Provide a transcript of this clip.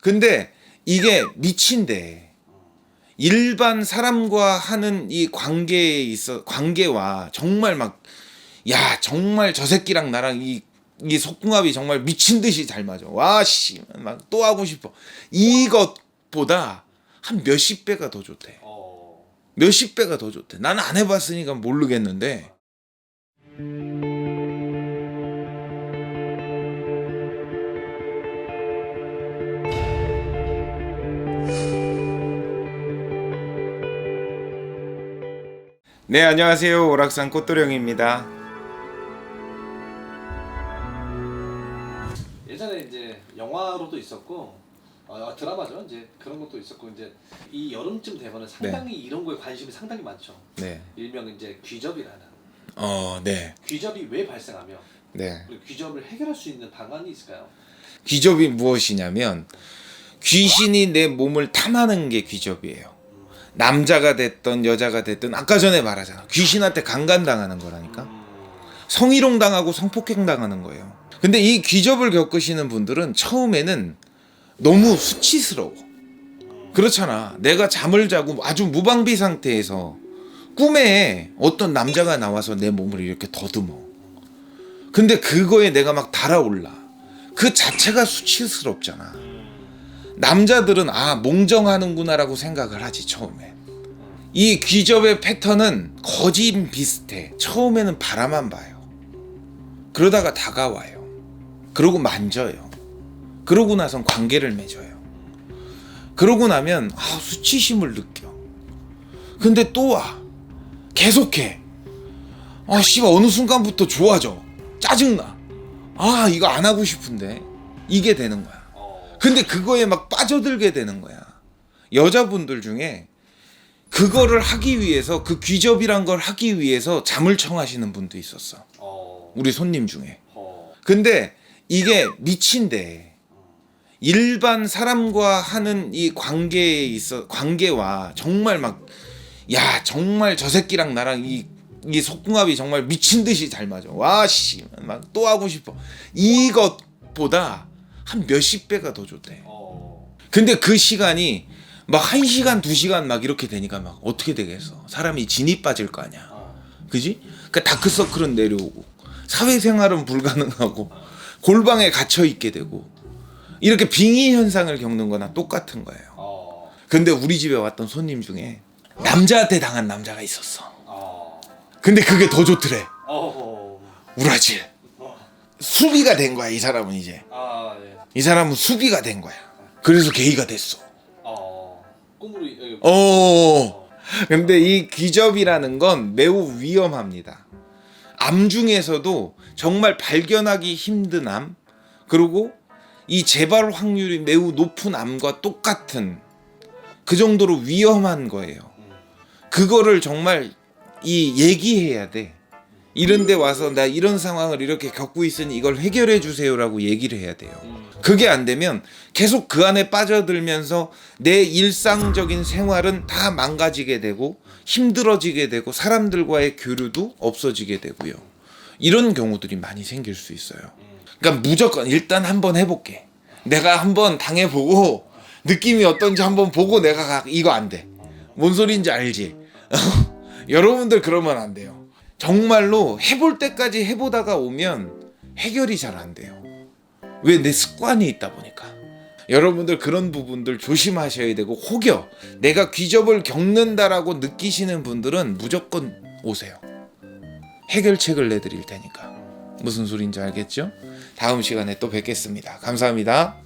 근데 이게 미친데 일반 사람과 하는 이 관계에 있어 관계와 정말 막 야 정말 저 새끼랑 나랑 이 이 속궁합이 정말 미친 듯이 잘 맞아. 와 씨 막 또 하고 싶어. 이것보다 한 몇십 배가 더 좋대. 어. 몇십 배가 더 좋대. 나는 안 해봤으니까 모르겠는데. 네, 안녕하세요. 오락산 꽃도령입니다. 예전에 이제 영화로도 있었고 어, 드라마죠. 이제 그런 것도 있었고 이제 이 여름쯤 되면은 상당히 이런 거에 관심이 상당히 많죠. 네. 일명 이제 귀접이라는 어, 네. 귀접이 왜 발생하며 네. 그리고 귀접을 해결할 수 있는 방안이 있을까요? 귀접이 무엇이냐면 귀신이 내 몸을 탐하는 게 귀접이에요. 남자가 됐던 여자가 됐든 아까 전에 말하잖아. 귀신한테 강간당하는 거라니까. 음, 성희롱 당하고 성폭행 당하는 거예요. 근데 이 귀접을 겪으시는 분들은 처음에는 너무 수치스러워. 그렇잖아. 내가 잠을 자고 아주 무방비 상태에서 꿈에 어떤 남자가 나와서 내 몸을 이렇게 더듬어. 근데 그거에 내가 막 달아올라. 그 자체가 수치스럽잖아. 남자들은 아 몽정하는구나라고 생각을 하지 처음에. 이 귀접의 패턴은 거진 비슷해. 처음에는 바라만 봐요. 그러다가 다가와요. 그러고 만져요. 그러고 나선 관계를 맺어요. 그러고 나면 아 수치심을 느껴. 근데 또 와. 계속해. 아 씨발 어느 순간부터 좋아져. 짜증나. 아 이거 안 하고 싶은데 이게 되는 거야. 어. 근데 그거에 막 빠져들게 되는 거야. 여자분들 중에 그거를 하기 위해서 그 귀접이란 걸 하기 위해서 잠을 청하시는 분도 있었어. 어. 우리 손님 중에. 어. 근데 이게 미친데 일반 사람과 하는 이 관계에 있어 관계와 정말 막 야 정말 저 새끼랑 나랑 이이 속궁합이 정말 미친 듯이 잘 맞아. 와 씨 막 또 하고 싶어. 이것보다 한 몇십 배가 더 좋대. 어. 근데 그 시간이 막한 시간 두 시간 막 이렇게 되니까 막 어떻게 되겠어? 사람이 진이 빠질 거 아니야. 어. 그지? 그러니까 다크서클은 내려오고 사회생활은 불가능하고 골방에 gat혀 있게 되고 이렇게 빙의 현상을 겪는 거나 똑같은 거예요. 어. 근데 우리 집에 왔던 손님 중에 남자한테 당한 남자가 있었어. 어. 근데 그게 더 좋더래. 어. 우라질. 어. 수비가 된 거야, 이 사람은 이제. 이 사람은 수비가 된 거야. 그래서 게이가 됐어. 어. 꿈으로 예. 어. 근데 이 귀접이라는 건 매우 위험합니다. 암 중에서도 정말 발견하기 힘든 암, 그리고 이 재발 확률이 매우 높은 암과 똑같은 그 정도로 위험한 거예요. 그거를 정말 이 얘기해야 돼. 이런 데 와서 나 이런 상황을 이렇게 겪고 있으니 이걸 해결해 주세요라고 얘기를 해야 돼요. 음. 그게 안 되면 계속 그 안에 빠져들면서 내 일상적인 생활은 다 망가지게 되고 힘들어지게 되고 사람들과의 교류도 없어지게 되고요. 이런 경우들이 많이 생길 수 있어요. 그러니까 무조건 일단 한번 해볼게. 내가 한번 당해보고 느낌이 어떤지 한번 보고 내가 가- 이거 안 돼. 뭔 소리인지 알지? 여러분들 그러면 안 돼요. 정말로 해볼 때까지 해보다가 오면 해결이 잘 안 돼요. 왜 내 습관이 있다 보니까. 여러분들 그런 부분들 조심하셔야 되고 혹여 내가 귀접을 겪는다라고 느끼시는 분들은 무조건 오세요. 해결책을 내드릴 테니까. 무슨 소리인지 알겠죠? 다음 시간에 또 뵙겠습니다. 감사합니다.